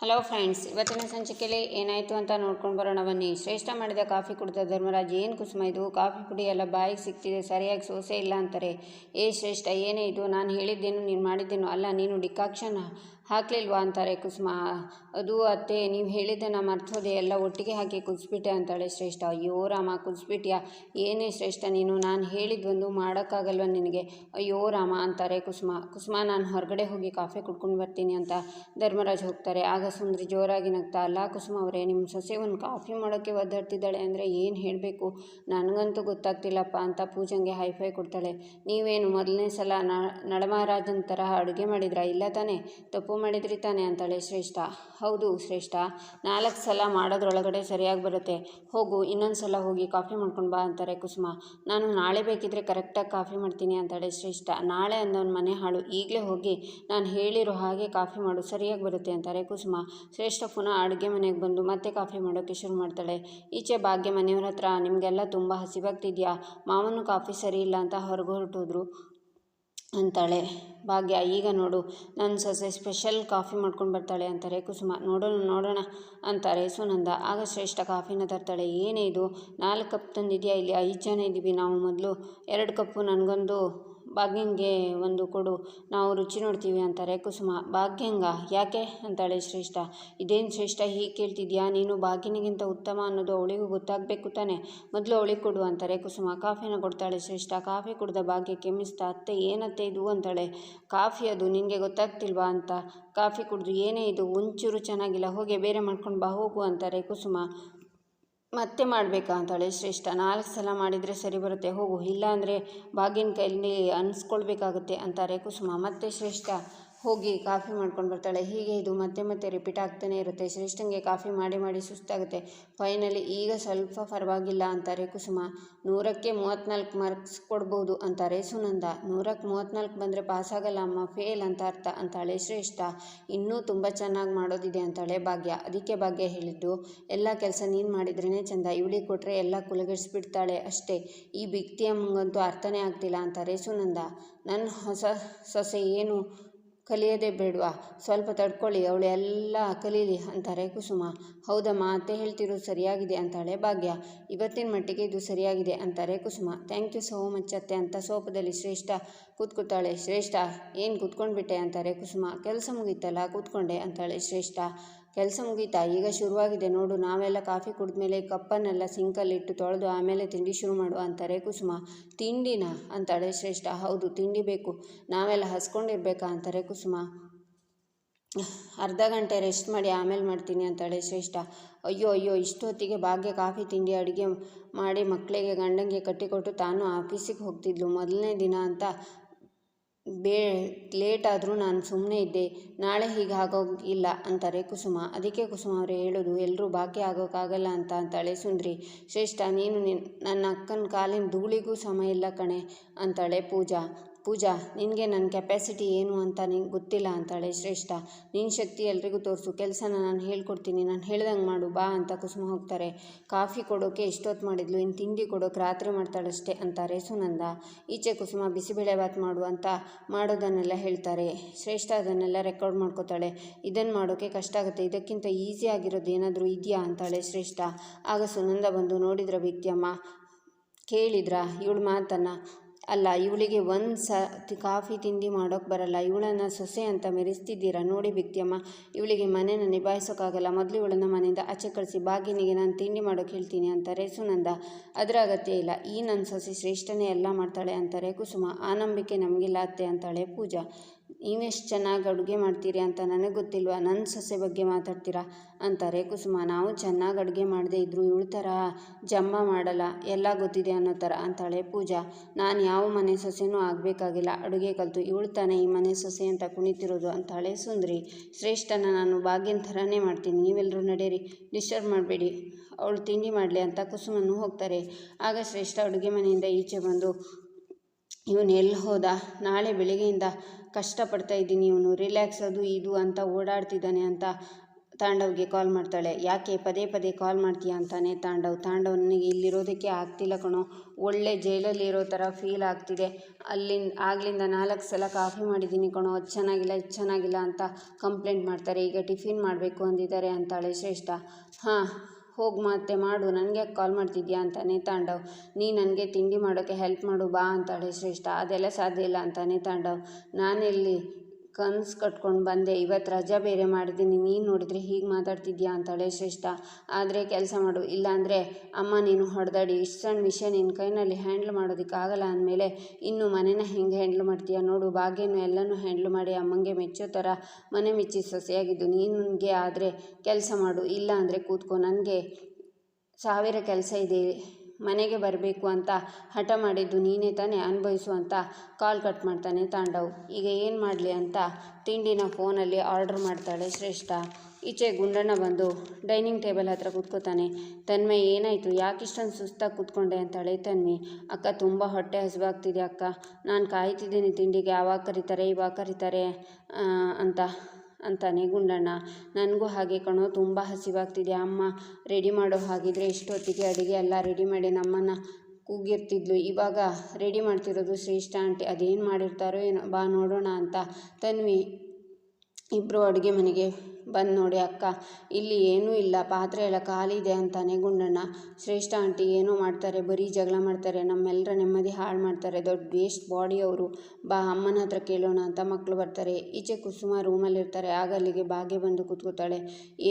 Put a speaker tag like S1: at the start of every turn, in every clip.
S1: Hello friends ಇವತ್ತಿನ ಸಂಚಿಕೆಯಲ್ಲಿ ಏನಾಯಿತು ಅಂತ ನೋಡ್ಕೊಂಡು ಬರೋಣ ಬನ್ನಿ. ಶ್ರೇಷ್ಠ ಮಾಡಿದ ಕಾಫಿ ಕುಡಿದ ಧರ್ಮರಾಜ್, ಏನು ಕುಸುಮ ಇದು? ಕಾಫಿ ಪುಡಿ ಎಲ್ಲ ಬಾಯಿಗೆ ಸಿಗ್ತಿದೆ ಸರಿಯಾಗಿ ಸೋಸೆ ಇಲ್ಲ ಅಂತಾರೆ. ಏ ಶ್ರೇಷ್ಠ, ಏನೇ ಇದು? ನಾನು ಹೇಳಿದ್ದೇನು, ನೀನು ಮಾಡಿದ್ದೇನು? ಅಲ್ಲ, ನೀನು ಡಿಕಾಕ್ಷನ್? ಹಾಕಲಿಲ್ವಾ ಅಂತಾರೆ ಕುಸುಮ. ಅದು ಅತ್ತೆ, ನೀವು ಹೇಳಿದ್ದನ್ನು ಮರ್ತೋದೆ, ಎಲ್ಲ ಒಟ್ಟಿಗೆ ಹಾಕಿ ಕುದಿಸ್ಬಿಟ್ಟೆ ಅಂತಾಳೆ ಶ್ರೇಷ್ಠ. ಅಯ್ಯೋ ರಾಮ, ಕುದಿಸ್ಬಿಟ್ಯಾ? ಏನೇ ಶ್ರೇಷ್ಠ ನೀನು, ನಾನು ಹೇಳಿದ್ದೊಂದು ಮಾಡೋಕ್ಕಾಗಲ್ವ ನಿನಗೆ? ಅಯ್ಯೋ ರಾಮ ಅಂತಾರೆ ಕುಸುಮ. ಕುಸುಮ, ನಾನು ಹೊರಗಡೆ ಹೋಗಿ ಕಾಫಿ ಕುಡ್ಕೊಂಡು ಬರ್ತೀನಿ ಅಂತ ಧರ್ಮರಾಜ್ ಹೋಗ್ತಾರೆ. ಆಗ ಸುಂದ್ರಿ ಜೋರಾಗಿ ನಗ್ತಾ, ಅಲ್ಲ ಕುಸುಮ ಅವರೇ ನಿಮ್ಮ ಸೊಸೆ ಒಂದು ಕಾಫಿ ಮಾಡೋಕ್ಕೆ ಒದ್ದಾಡ್ತಿದ್ದಾಳೆ ಅಂದರೆ ಏನು ಹೇಳಬೇಕು? ನನಗಂತೂ ಗೊತ್ತಾಗ್ತಿಲ್ಲಪ್ಪ ಅಂತ ಪೂಜಂಗೆ ಹೈಫೈ ಕೊಡ್ತಾಳೆ. ನೀವೇನು ಮೊದಲನೇ ಸಲ ನಳಮಹಾರಾಜನ ತರಹ ಅಡುಗೆ ಮಾಡಿದ್ರಾ? ಇಲ್ಲ ತಾನೇ? ತಪ್ಪು ಮಾಡಿದ್ರಿ ತಾನೆ ಅಂತಾಳೆ ಶ್ರೇಷ್ಠ. ಹೌದು ಶ್ರೇಷ್ಠ, ನಾಲ್ಕು ಸಲ ಮಾಡೋದ್ರೊಳಗಡೆ ಸರಿಯಾಗಿ ಬರುತ್ತೆ. ಹೋಗು, ಇನ್ನೊಂದು ಸಲ ಹೋಗಿ ಕಾಫಿ ಮಾಡ್ಕೊಂಡು ಬಾ ಅಂತಾರೆ ಕುಸುಮ. ನಾನು ನಾಳೆ ಬೇಕಿದ್ರೆ ಕರೆಕ್ಟಾಗಿ ಕಾಫಿ ಮಾಡ್ತೀನಿ ಅಂತಾಳೆ ಶ್ರೇಷ್ಠ. ನಾಳೆ ಅಂದವನ ಮನೆ ಹಾಳು. ಈಗಲೇ ಹೋಗಿ ನಾನು ಹೇಳಿರೋ ಹಾಗೆ ಕಾಫಿ ಮಾಡು, ಸರಿಯಾಗಿ ಬರುತ್ತೆ ಅಂತಾರೆ ಕುಸುಮ. ಶ್ರೇಷ್ಠ ಪುನಃ ಅಡುಗೆ ಮನೆಗೆ ಬಂದು ಮತ್ತೆ ಕಾಫಿ ಮಾಡೋಕ್ಕೆ ಶುರು ಮಾಡ್ತಾಳೆ. ಈಚೆ ಭಾಗ್ಯ ಮನೆಯವ್ರ ಹತ್ರ, ನಿಮಗೆಲ್ಲ ತುಂಬ ಹಸಿವಾಗ್ತಿದೆಯಾ? ಮಾವನು ಕಾಫಿ ಸರಿ ಇಲ್ಲ ಅಂತ ಹೊರಗೆ ಹೊರಟೋದ್ರು. ಅಂತಾಳೆ. ಭಾಗ್ಯ, ಈಗ ನೋಡು. ನನ್ನ ಸೊಸೆ ಸ್ಪೆಷಲ್ ಕಾಫಿ ಮಾಡ್ಕೊಂಡು ಬರ್ತಾಳೆ ಅಂತಾರೆ. ಕುಸುಮ, ನೋಡೋಣ ನೋಡೋಣ ಅಂತಾರೆ ಸುನಂದ. ಆಗ ಶ್ರೇಷ್ಠ ಕಾಫಿನ ತರ್ತಾಳೆ. ಏನೇ ಇದು? ನಾಲ್ಕು ಕಪ್ ತಂದಿದೆಯಾ? ಇಲ್ಲಿ ಐದು ಜನ ಇದ್ದೀವಿ ನಾವು ಮೊದಲು. ಎರಡು ಕಪ್ಪು, ನನಗೊಂದು ಭಾಗ್ಯಂಗೆ ಒಂದು ಕೊಡು. ನಾವು ರುಚಿ ನೋಡ್ತೀವಿ ಅಂತಾರೆ. ಕುಸುಮ, ಭಾಗ್ಯಂಗ ಯಾಕೆ ಅಂತಾಳೆ ಶ್ರೇಷ್ಠ. ಇದೇನು ಶ್ರೇಷ್ಠ ಹೀಗೆ ಕೇಳ್ತಿದ್ಯಾ? ನೀನು ಭಾಗ್ಯನಿಗಿಂತ ಉತ್ತಮ ಅನ್ನೋದು ಅವಳಿಗೂ ಗೊತ್ತಾಗಬೇಕು ತಾನೆ. ಮೊದಲು ಅವಳಿಗೆ ಕೊಡು ಅಂತಾರೆ. ಕುಸುಮ, ಕಾಫಿನ ಕೊಡ್ತಾಳೆ ಶ್ರೇಷ್ಠ. ಕಾಫಿ ಕುಡ್ದ ಭಾಗ್ಯ ಕೆಮ್ಮಿಸ್ತಾ ಅತ್ತೆ, ಏನತ್ತೆ ಇದು? ಅಂತಾಳೆ. ಕಾಫಿ ಅದು ನಿನಗೆ ಗೊತ್ತಾಗ್ತಿಲ್ವಾ ಅಂತ. ಕಾಫಿ ಕುಡಿದು ಏನೇ ಇದು, ಒಂಚೂರು ಚೆನ್ನಾಗಿಲ್ಲ. ಹೋಗಿ, ಬೇರೆ ಮಾಡ್ಕೊಂಡು ಬಾ, ಹೋಗು ಅಂತಾರೆ ಕುಸುಮ. ಮತ್ತೆ ಮಾಡಬೇಕಾ ಅಂತಾಳೆ ಶ್ರೇಷ್ಠ. ನಾಲ್ಕು ಸಲ ಮಾಡಿದರೆ ಸರಿ ಬರುತ್ತೆ. ಹೋಗು. ಇಲ್ಲ ಅಂದರೆ ಬಾಗಿನ ಕೈಯಲ್ಲಿ ಅನಿಸ್ಕೊಳ್ಬೇಕಾಗುತ್ತೆ ಅಂತಾರೆ ಕುಸುಮ. ಮತ್ತೆ ಶ್ರೇಷ್ಠ ಹೋಗಿ ಕಾಫಿ ಮಾಡ್ಕೊಂಡು ಬರ್ತಾಳೆ. ಹೀಗೆ ಇದು ಮತ್ತೆ ಮತ್ತೆ ರಿಪೀಟ್ ಆಗ್ತಾನೆ ಇರುತ್ತೆ. ಶ್ರೇಷ್ಠಂಗೆ ಕಾಫಿ ಮಾಡಿ ಮಾಡಿ ಸುಸ್ತಾಗುತ್ತೆ. ಫೈನಲಿ ಈಗ ಸ್ವಲ್ಪ ಪರವಾಗಿಲ್ಲ ಅಂತಾರೆ ಕುಸುಮ. ನೂರಕ್ಕೆ ಮೂವತ್ತ್ನಾಲ್ಕು ಮಾರ್ಕ್ಸ್ ಕೊಡ್ಬೋದು ಅಂತಾರೆ ಸುನಂದ. ನೂರಕ್ಕೆ ಮೂವತ್ತ್ನಾಲ್ಕು ಬಂದರೆ ಆಗಲ್ಲ ಅಮ್ಮ. ಫೇಲ್ ಅಂತ ಅರ್ಥ ಅಂತಾಳೆ ಶ್ರೇಷ್ಠ. ಇನ್ನೂ ತುಂಬ ಚೆನ್ನಾಗಿ ಮಾಡೋದಿದೆ ಅಂತಾಳೆ ಭಾಗ್ಯ. ಅದಕ್ಕೆ ಭಾಗ್ಯ ಹೇಳಿದ್ದು, ಎಲ್ಲ ಕೆಲಸ ನೀನು ಮಾಡಿದ್ರೇ ಚಂದ. ಇವಳಿಗೆ ಕೊಟ್ಟರೆ ಎಲ್ಲ ಕುಲಗಡಿಸ್ಬಿಡ್ತಾಳೆ ಅಷ್ಟೇ. ಈ ಬಿಕ್ತಿಯಮ್ಮಂಗಂತೂ ಅರ್ಥನೇ ಆಗ್ತಿಲ್ಲ ಅಂತಾರೆ ಸುನಂದ. ನನ್ನ ಹೊಸ ಸೊಸೆ ಏನು ಕಲಿಯೋದೇ ಬೇಡವಾ? ಸ್ವಲ್ಪ ತಡ್ಕೊಳ್ಳಿ, ಅವಳು ಎಲ್ಲ ಕಲೀಲಿ ಅಂತಾರೆ ಕುಸುಮ. ಹೌದಮ್ಮ ಅತ್ತೆ ಹೇಳ್ತಿರೋದು ಸರಿಯಾಗಿದೆ ಅಂತಾಳೆ ಭಾಗ್ಯ. ಇವತ್ತಿನ ಮಟ್ಟಿಗೆ ಇದು ಸರಿಯಾಗಿದೆ ಅಂತಾರೆ Kusuma. Thank you so much ಅತ್ತೆ ಅಂತ ಸೋಪದಲ್ಲಿ ಶ್ರೇಷ್ಠ ಕೂತ್ಕೊತಾಳೆ ಶ್ರೇಷ್ಠ, ಏನು ಕೂತ್ಕೊಂಡ್ಬಿಟ್ಟೆ ಅಂತಾರೆ ಕುಸುಮ. ಕೆಲಸ ಮುಗೀತಲ್ಲ, ಕೂತ್ಕೊಂಡೆ ಅಂತಾಳೆ ಶ್ರೇಷ್ಠ. ಕೆಲಸ ಮುಗೀತಾ. ಈಗ ಶುರುವಾಗಿದೆ. ನೋಡು, ನಾವೆಲ್ಲ ಕಾಫಿ ಕುಡಿದ್ಮೇಲೆ ಕಪ್ಪನ್ನೆಲ್ಲ ಸಿಂಕಲ್ಲಿಟ್ಟು ತೊಳೆದು ಆಮೇಲೆ ತಿಂಡಿ ಶುರು ಮಾಡುವ ಅಂತಾರೆ ಕುಸುಮ, ತಿಂಡಿನ ಅಂತಾಳೆ ಶ್ರೇಷ್ಠ. ಹೌದು, ತಿಂಡಿ ಬೇಕು. ನಾವೆಲ್ಲ ಹಸ್ಕೊಂಡಿರ್ಬೇಕಾ ಅಂತಾರೆ ಕುಸುಮ, ಅರ್ಧ ಗಂಟೆ ರೆಸ್ಟ್ ಮಾಡಿ ಆಮೇಲೆ ಮಾಡ್ತೀನಿ ಅಂತಾಳೆ ಶ್ರೇಷ್ಠ. ಅಯ್ಯೋ ಅಯ್ಯೋ, ಇಷ್ಟೊತ್ತಿಗೆ ಭಾಗ್ಯ ಕಾಫಿ ತಿಂಡಿ ಅಡುಗೆ ಮಾಡಿ ಮಕ್ಕಳಿಗೆ ಗಂಡಂಗೆ ಕಟ್ಟಿಕೊಟ್ಟು ತಾನು ಆಫೀಸಿಗೆ ಹೋಗ್ತಿದ್ಲು. ಮೊದಲನೇ ದಿನ ಅಂತ ಬೇ ಲೇಟ್ ಆದರೂ ನಾನು ಸುಮ್ಮನೆ ಇದ್ದೆ. ನಾಳೆ ಹೀಗೆ ಆಗೋಗಿಲ್ಲ ಅಂತಾರೆ ಕುಸುಮ. ಅದಕ್ಕೆ ಕುಸುಮ ಅವರೇ ಹೇಳೋದು ಎಲ್ಲರೂ ಬಾಕಿ ಆಗೋಕ್ಕಾಗಲ್ಲ ಅಂತ ಅಂತಾಳೆ ಸುಂದ್ರಿ. ಶ್ರೇಷ್ಠ, ನೀನು ನನ್ನ ಅಕ್ಕನ ಕಾಲಿನ ಧೂಳಿಗೂ ಸಮ ಇಲ್ಲ ಕಣೆ, ಅಂತಾಳೆ ಪೂಜಾ. ಪೂಜಾ, ನಿನಗೆ ನನ್ನ ಕೆಪ್ಯಾಸಿಟಿ ಏನು ಅಂತ ನಿಂಗೆ ಗೊತ್ತಿಲ್ಲ ಅಂತಾಳೆ ಶ್ರೇಷ್ಠ. ನಿನ್ನ ಶಕ್ತಿ ಎಲ್ರಿಗೂ ತೋರಿಸು. ಕೆಲಸನ ನಾನು ಹೇಳ್ಕೊಡ್ತೀನಿ. ನಾನು ಹೇಳ್ದಂಗೆ ಮಾಡು, ಬಾ ಅಂತ ಕುಸುಮ ಹೋಗ್ತಾರೆ. ಕಾಫಿ ಕೊಡೋಕೆ ಇಷ್ಟೊತ್ತು ಮಾಡಿದ್ಲು? ಇನ್ನು ತಿಂಡಿ ಕೊಡೋಕೆ ರಾತ್ರಿ ಮಾಡ್ತಾಳಷ್ಟೇ ಅಂತಾರೆ ಸುನಂದ. ಈಚೆ ಕುಸುಮ ಬಿಸಿಬೇಳೆಬಾತ್ ಮಾಡು ಅಂತ ಮಾಡೋದನ್ನೆಲ್ಲ ಹೇಳ್ತಾರೆ. ಶ್ರೇಷ್ಠ ಅದನ್ನೆಲ್ಲ ರೆಕಾರ್ಡ್ ಮಾಡ್ಕೋತಾಳೆ. ಇದನ್ನು ಮಾಡೋಕ್ಕೆ ಕಷ್ಟ ಆಗುತ್ತೆ. ಇದಕ್ಕಿಂತ ಈಸಿ ಆಗಿರೋದು ಏನಾದರೂ ಇದೆಯಾ ಅಂತಾಳೆ ಶ್ರೇಷ್ಠ. ಆಗ ಸುನಂದ ಬಂದು ನೋಡಿದ್ರ ವ್ಯಕ್ತಿಯಮ್ಮ ಕೇಳಿದ್ರ? ಇವಳು ಮಾತನ್ನು? ಅಲ್ಲ, ಇವಳಿಗೆ ಒಂದು ಸ ಕಾಫಿ ತಿಂಡಿ ಮಾಡೋಕ್ಕೆ ಬರಲ್ಲ. ಇವಳನ್ನು ಸೊಸೆ ಅಂತ ಮೆರೆಸ್ತಿದ್ದೀರಾ? ನೋಡಿ ಬಿಕ್ತಿಯಮ್ಮ ಇವಳಿಗೆ ಮನೇನ ನಿಭಾಯಿಸೋಕ್ಕಾಗಲ್ಲ ಮೊದಲು ಇವಳನ್ನು ಮನೆಯಿಂದ ಆಚೆ ಕಳಿಸಿ ಬಾಗಿನಿಗೆ ನಾನು ತಿಂಡಿ ಮಾಡೋಕ್ಕೆ ಹೇಳ್ತೀನಿ ಅಂತಾರೆ ಸುನಂದ. ಅದರ ಅಗತ್ಯ ಇಲ್ಲ. ಈ ನನ್ನ ಸೊಸೆ ಶ್ರೇಷ್ಠನೇ ಎಲ್ಲ ಮಾಡ್ತಾಳೆ ಅಂತಾರೆ ಕುಸುಮ. ಆ ನಂಬಿಕೆ ನಮಗಿಲ್ಲ ಅತ್ತೆ ಅಂತಾಳೆ ಪೂಜಾ. ನೀವೆಷ್ಟು ಚೆನ್ನಾಗಿ ಅಡುಗೆ ಮಾಡ್ತೀರಿ ಅಂತ ನನಗೆ ಗೊತ್ತಿಲ್ವಾ? ನನ್ನ ಸೊಸೆ ಬಗ್ಗೆ ಮಾತಾಡ್ತೀರಾ? ಅಂತಾರೆ ಕುಸುಮ. ನಾವು ಚೆನ್ನಾಗಿ ಅಡುಗೆ ಮಾಡದೇ ಇದ್ದರೂ ಇವಳ ಥರ ಜಮ್ಮ ಮಾಡಲ್ಲ. ಎಲ್ಲ ಗೊತ್ತಿದೆ ಅನ್ನೋ ಥರ ಅಂತಾಳೆ ಪೂಜಾ. ನಾನು ಯಾವ ಮನೆ ಸೊಸೆನೂ ಆಗಬೇಕಾಗಿಲ್ಲ. ಅಡುಗೆ ಕಲಿತು. ಇವಳು ತಾನೇ ಈ ಮನೆ ಸೊಸೆ ಅಂತ ಕುಣಿತಿರೋದು ಅಂತಾಳೆ ಸುಂದರಿ. ಶ್ರೇಷ್ಠನ ನಾನು ಭಾಗ್ಯನ ಥರನೇ ಮಾಡ್ತೀನಿ. ನೀವೆಲ್ಲರೂ ನಡೆಯಿರಿ ಡಿಸ್ಟರ್ಬ್ ಮಾಡಬೇಡಿ. ಅವಳು ತಿಂಡಿ ಮಾಡಲಿ ಅಂತ ಕುಸುಮನ್ನು ಹೋಗ್ತಾರೆ. ಆಗ ಶ್ರೇಷ್ಠ ಅಡುಗೆ ಮನೆಯಿಂದ ಈಚೆ ಬಂದು ಇವನು ಎಲ್ಲಿ ಹೋದ? ನಾಳೆ ಬೆಳಗ್ಗೆಯಿಂದ ಕಷ್ಟಪಡ್ತಾ ಇದ್ದೀನಿ ಇವನು. ರಿಲ್ಯಾಕ್ಸ್ ಅದು ಇದು ಅಂತ ಓಡಾಡ್ತಿದ್ದಾನೆ ಅಂತ ತಾಂಡವ್ಗೆ ಕಾಲ್ ಮಾಡ್ತಾಳೆ. ಯಾಕೆ ಪದೇ ಪದೇ ಕಾಲ್ ಮಾಡ್ತೀಯ ಅಂತಾನೆ ತಾಂಡವ್. ತಾಂಡವ್ ನನಗೆ ಇಲ್ಲಿರೋದಕ್ಕೆ ಆಗ್ತಿಲ್ಲ ಕಣೋ. ಒಳ್ಳೆ ಜೈಲಲ್ಲಿ ಇರೋ ಥರ ಫೀಲ್ ಆಗ್ತಿದೆ. ಅಲ್ಲಿಂದ ಆಗಲಿಂದ ನಾಲ್ಕು ಸಲ ಕಾಫಿ ಮಾಡಿದ್ದೀನಿ ಕಣೋ. ಅದು ಚೆನ್ನಾಗಿಲ್ಲ, ಇದು ಚೆನ್ನಾಗಿಲ್ಲ ಅಂತ ಕಂಪ್ಲೇಂಟ್ ಮಾಡ್ತಾರೆ. ಈಗ ಟಿಫಿನ್ ಮಾಡಬೇಕು ಅಂದಿದ್ದಾರೆ ಅಂತಾಳೆ ಶ್ರೇಷ್ಠ. ಹಾಂ ಹೋಗಿ ಮತ್ತೆ ಮಾಡು, ನನಗೆ ಕಾಲ್ ಮಾಡ್ತಿದ್ಯಾ ಅಂತಾನೆ ತಾಂಡವ್. ನೀ ನನಗೆ ತಿಂಡಿ ಮಾಡೋಕ್ಕೆ ಹೆಲ್ಪ್ ಮಾಡು, ಬಾ ಅಂತಾಳೆ ಶ್ರೇಷ್ಠ. ಅದೆಲ್ಲ ಸಾಧ್ಯ ಇಲ್ಲ ಅಂತಾನೆ ತಾಂಡವ್. ನಾನೆಲ್ಲಿ ಕನ್ಸು ಕಟ್ಕೊಂಡು ಬಂದೆ ಇವತ್ತು ರಜಾ ಬೇರೆ ಮಾಡಿದ್ದೀನಿ, ನೀನು ನೋಡಿದರೆ ಹೀಗೆ ಮಾತಾಡ್ತಿದ್ಯಾ? ಅಂತಾಳೆ ಶ್ರೇಷ್ಠ. ಆದರೆ ಕೆಲಸ ಮಾಡು, ಇಲ್ಲಾಂದರೆ ಅಮ್ಮ ನೀನು ಹೊಡೆದಾಡಿ, ಇಷ್ಟು ಸಣ್ಣ ವಿಷಯ ನಿನ್ನ ಕೈನಲ್ಲಿ ಹ್ಯಾಂಡ್ಲ್ ಮಾಡೋದಕ್ಕಾಗಲ್ಲ ಅಂದಮೇಲೆ ಇನ್ನು ಮನೇನ ಹೆಂಗೆ ಹ್ಯಾಂಡ್ಲ್ ಮಾಡ್ತೀಯ ನೋಡು ಭಾಗ್ಯನೂ ಎಲ್ಲನೂ ಹ್ಯಾಂಡ್ಲ್ ಮಾಡಿ ಅಮ್ಮಂಗೆ ಮೆಚ್ಚೋ ಥರ ಮನೆ ಮೆಚ್ಚಿ ಸೊಸೆಯಾಗಿದ್ದು ನಿನಗೆ ಆದರೆ ಕೆಲಸ ಮಾಡು ಇಲ್ಲ ಅಂದರೆ ಕೂತ್ಕೊ, ನನಗೆ ಸಾವಿರ ಕೆಲಸ ಇದೆ ಮನೆಗೆ ಬರಬೇಕು ಅಂತ ಹಠ ಮಾಡಿದ್ದು ನೀನೇ ತಾನೇ ಅನುಭವಿಸು ಅಂತ ಕಾಲ್ ಕಟ್ ಮಾಡ್ತಾನೆ ತಾಂಡವ್. ಈಗ ಏನು ಮಾಡಲಿ ಅಂತ ತಿಂಡಿನ ಫೋನಲ್ಲಿ ಆರ್ಡ್ರ್ ಮಾಡ್ತಾಳೆ ಶ್ರೇಷ್ಠ. ಈಚೆ ಗುಂಡಣ್ಣ ಬಂದು ಡೈನಿಂಗ್ ಟೇಬಲ್ ಹತ್ರ ಕೂತ್ಕೋತಾನೆ. ತನ್ಮೆ, ಏನಾಯಿತು? ಯಾಕೆ ಇಷ್ಟೊಂದು ಸುಸ್ತಾಗಿ ಕೂತ್ಕೊಂಡೆ ಅಂತಾಳೆ ತನ್ಮೆ. ಅಕ್ಕ, ತುಂಬ ಹೊಟ್ಟೆ ಹಸಿವಾಗ್ತಿದೆ ಅಕ್ಕ. ನಾನು ಕಾಯ್ತಿದ್ದೀನಿ ತಿಂಡಿಗೆ. ಆವಾಗ ಕರೀತಾರೆ, ಇವಾಗ ಕರೀತಾರೆ ಅಂತ ಅಂತಾನೆ ಗುಂಡಣ್ಣ. ನನಗೂ ಹಾಗೆ ಕಣೋ, ತುಂಬ ಹಸಿವಾಗ್ತಿದೆ. ಅಮ್ಮ ರೆಡಿ ಮಾಡೋ ಹಾಗಿದ್ರೆ ಇಷ್ಟೊತ್ತಿಗೆ ಅಡುಗೆ ಎಲ್ಲ ರೆಡಿ ಮಾಡಿ ನಮ್ಮನ್ನು ಕೂಗಿರ್ತಿದ್ಲು. ಇವಾಗ ರೆಡಿ ಮಾಡ್ತಿರೋದು ಶ್ರೇಷ್ಠ ಆಂಟಿ. ಅದೇನು ಮಾಡಿರ್ತಾರೋ ಏನೋ, ಬಾ ನೋಡೋಣ ಅಂತ. ತನ್ವಿ ಇಬ್ಬರು ಅಡುಗೆ ಮನೆಗೆ ಬಂದು ನೋಡಿ, ಅಕ್ಕ, ಇಲ್ಲಿ ಏನೂ ಇಲ್ಲ, ಪಾತ್ರೆ ಎಲ್ಲ ಖಾಲಿ ಇದೆ ಅಂತಾನೆ ಗುಂಡಣ್ಣ. ಶ್ರೇಷ್ಠ ಆಂಟಿ ಏನೋ ಮಾಡ್ತಾರೆ, ಬರೀ ಜಗಳ ಮಾಡ್ತಾರೆ ನಮ್ಮೆಲ್ಲರ ನೆಮ್ಮದಿ ಹಾಳು ಮಾಡ್ತಾರೆ, ದೊಡ್ಡ ವೇಸ್ಟ್ ಬಾಡಿ ಅವರು. ಬಾ, ಅಮ್ಮನ ಹತ್ರ ಕೇಳೋಣ ಅಂತ ಮಕ್ಕಳು ಬರ್ತಾರೆ. ಈಚೆ ಕುಸುಮ ರೂಮಲ್ಲಿರ್ತಾರೆ, ಆಗ ಅಲ್ಲಿಗೆ ಭಾಗ್ಯ ಬಂದು ಕೂತ್ಕೋತಾಳೆ.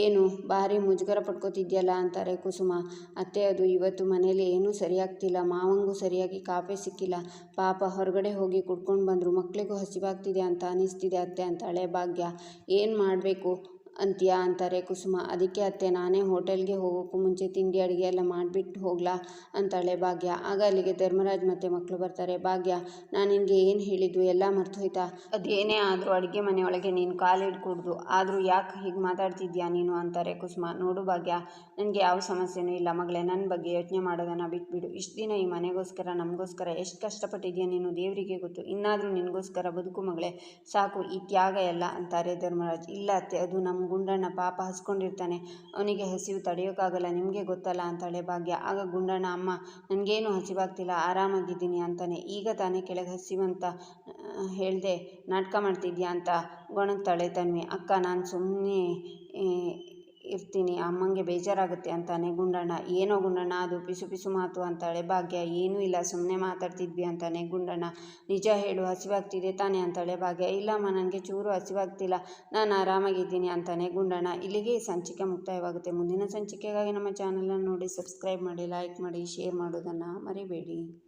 S1: ಏನು, ಭಾರಿ ಮುಜುಗರ ಪಡ್ಕೋತಿದ್ಯಲ್ಲ ಅಂತಾರೆ ಕುಸುಮ. ಅತ್ತೆ, ಅದು ಇವತ್ತು ಮನೇಲಿ ಏನೂ ಸರಿಯಾಗ್ತಿಲ್ಲ, ಮಾವಂಗೂ ಸರಿಯಾಗಿ ಕಾಫಿ ಸಿಕ್ಕಿಲ್ಲ. ಪಾಪ, ಹೊರಗಡೆ ಹೋಗಿ ಕುಡ್ಕೊಂಡು ಬಂದರು ಮಕ್ಕಳಿಗೂ ಹಸಿವಾಗ್ತಿದೆ ಅಂತ ಅನಿಸ್ತಿದೆ ಅತ್ತೆ ಅಂತಾಳೆ ಭಾಗ್ಯ. ಏನು ಮಾಡಬೇಕು? ಅಂತೀಯಾ ಅಂತಾರೆ. ಕುಸುಮ, ಅದಕ್ಕೆ ಅತ್ತೆ, ನಾನೇ ಹೋಟೆಲ್ಗೆ ಹೋಗೋಕ್ಕೂ ಮುಂಚೆ ತಿಂಡಿ ಅಡುಗೆ ಎಲ್ಲ ಮಾಡಿಬಿಟ್ಟು ಹೋಗ್ಲಾ ಅಂತಾಳೆ ಭಾಗ್ಯ. ಆಗ ಅಲ್ಲಿಗೆ ಧರ್ಮರಾಜ್ ಮತ್ತು ಮಕ್ಕಳು ಬರ್ತಾರೆ. ಭಾಗ್ಯ, ನಾನು ನಿನಗೆ ಏನು ಹೇಳಿದ್ದು? ಎಲ್ಲ ಮರ್ತೋಯ್ತಾ? ಅದೇನೇ ಆದರೂ ಅಡುಗೆ ಮನೆಯೊಳಗೆ ನೀನು ಕಾಲಿಡ್ಕೂಡ್ದು ಆದರೂ ಯಾಕೆ ಹೀಗೆ ಮಾತಾಡ್ತಿದ್ಯಾ ನೀನು? ಅಂತಾರೆ ಕುಸುಮ. ನೋಡು ಭಾಗ್ಯ, ನನಗೆ ಯಾವ ಸಮಸ್ಯೆನೂ ಇಲ್ಲ. ಮಗಳೇ ನನ್ನ ಬಗ್ಗೆ ಯೋಚನೆ ಮಾಡೋದನ್ನು ಬಿಟ್ಬಿಡು. ಇಷ್ಟು ದಿನ ಈ ಮನೆಗೋಸ್ಕರ, ನಮಗೋಸ್ಕರ ಎಷ್ಟು ಕಷ್ಟಪಟ್ಟಿದ್ಯಾ ನೀನು ದೇವರಿಗೆ ಗೊತ್ತು. ಇನ್ನಾದರೂ ನಿನಗೋಸ್ಕರ ಬದುಕು ಮಗಳೇ, ಸಾಕು. ಈ ತ್ಯಾಗ ಎಲ್ಲ ಅಂತಾರೆ ಧರ್ಮರಾಜ್. ಇಲ್ಲ ಅತ್ತೆ, ಅದು ನಮ್ಮ ಗುಂಡಣ್ಣ ಪಾಪ ಹಸ್ಕೊಂಡಿರ್ತಾನೆ. ಅವನಿಗೆ ಹಸಿವು ತಡೆಯೋಕ್ಕಾಗಲ್ಲ ನಿಮಗೆ ಗೊತ್ತಲ್ಲ ಅಂತಾಳೆ ಭಾಗ್ಯ. ಆಗ ಗುಂಡಣ್ಣ, ಅಮ್ಮ, ನನಗೇನು ಹಸಿವಾಗ್ತಿಲ್ಲ, ಆರಾಮಾಗಿದ್ದೀನಿ ಅಂತಾನೆ. ಈಗ ತಾನೇ ಕೆಳಗೆ ಹಸಿವಂತ ಹೇಳಿದೆ, ನಾಟಕ ಮಾಡ್ತಿದ್ಯಾ? ಅಂತ ಗೊಣಗ್ತಾಳೆ ತನ್ವಿ. ಅಕ್ಕ, ನಾನು ಸುಮ್ಮನೆ ಇರ್ತೀನಿ, ಅಮ್ಮಂಗೆ ಬೇಜಾರಾಗುತ್ತೆ ಅಂತಾನೆ. ಗುಂಡಣ್ಣ, ಏನೋ ಗುಂಡಣ್ಣ, ಅದು ಪಿಸು ಪಿಸು ಮಾತು ಅಂತಾಳೆ. ಭಾಗ್ಯ, ಏನೂ ಇಲ್ಲ ಸುಮ್ಮನೆ ಮಾತಾಡ್ತಿದ್ವಿ ಅಂತಾನೆ. ಗುಂಡಣ್ಣ, ನಿಜ ಹೇಳು, ಹಸಿವಾಗ್ತಿದೆ ತಾನೇ ಅಂತಾಳೆ. ಭಾಗ್ಯ, ಇಲ್ಲಮ್ಮ, ನನಗೆ ಚೂರು ಹಸಿವಾಗ್ತಿಲ್ಲ. ನಾನು ಆರಾಮಾಗಿದ್ದೀನಿ ಅಂತಾನೆ. ಗುಂಡಣ್ಣ, ಇಲ್ಲಿಗೆ ಸಂಚಿಕೆ ಮುಕ್ತಾಯವಾಗುತ್ತೆ. ಮುಂದಿನ ಸಂಚಿಕೆಗಾಗಿ ನಮ್ಮ ಚಾನಲನ್ನು ನೋಡಿ, ಸಬ್ಸ್ಕ್ರೈಬ್ ಮಾಡಿ, ಲೈಕ್ ಮಾಡಿ, ಶೇರ್ ಮಾಡೋದನ್ನು ಮರಿಬೇಡಿ.